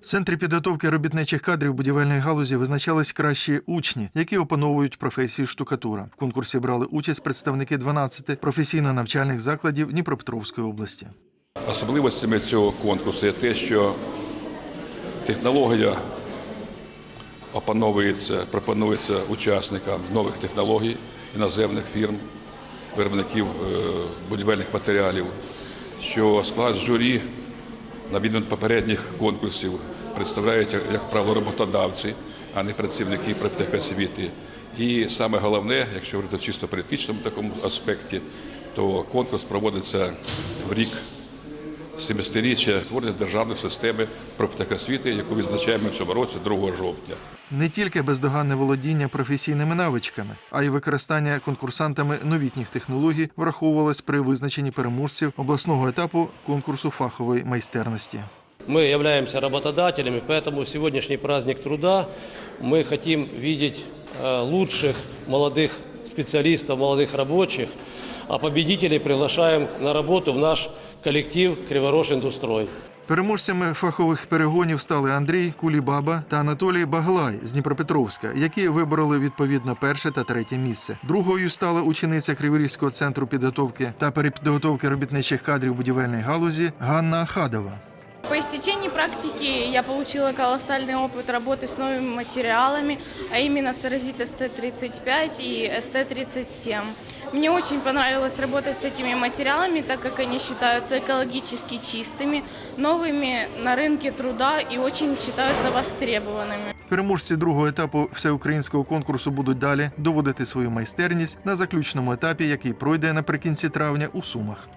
В центрі підготовки робітничих кадрів будівельної галузі визначались кращі учні, які опановують професію штукатура. В конкурсі брали участь представники 12 професійно-навчальних закладів Дніпропетровської області. Особливостями цього конкурсу є те, що технологія опановується, пропонується учасникам нових технологій, іноземних фірм, виробників е, будівельних матеріалів, що склад журі, на відміну попередніх конкурсів, представляють, як- правило, роботодавці, а не працівники профтехосвіти. І саме головне, якщо говорити в чисто політичному такому аспекті, то конкурс проводиться в рік 70-річчя створення державної системи профтехосвіти, яку відзначаємо в цьому році 2 жовтня. Не тільки бездоганне володіння професійними навичками, а й використання конкурсантами новітніх технологій враховувалось при визначенні переможців обласного етапу конкурсу фахової майстерності. Мы являемся работодателями, поэтому сегодняшний праздник труда мы хотим видеть э, лучших молодых специалистов, молодых рабочих, а победителей приглашаем на работу в наш коллектив Криворож Индустрой. Переможцями фахових перегонів стали Андрій Кулібаба та Анатолій Баглай з Дніпропетровська, які вибороли відповідно перше та третє місце. Другою стала учениця Криворізького центру підготовки та перепідготовки робітничих кадрів будівельної галузі Ганна Ахадова. По истечении практики я получила колоссальный опыт работы с новыми материалами, а именно церозит СТ-35 и СТ-37. Мне очень понравилось работать с этими материалами, так как они считаются экологически чистыми, новыми на рынке труда и очень считаются востребованными. Переможці другого етапу всеукраїнського конкурсу будуть далі доводити свою майстерність на заключному етапі, який пройде наприкінці травня у Сумах.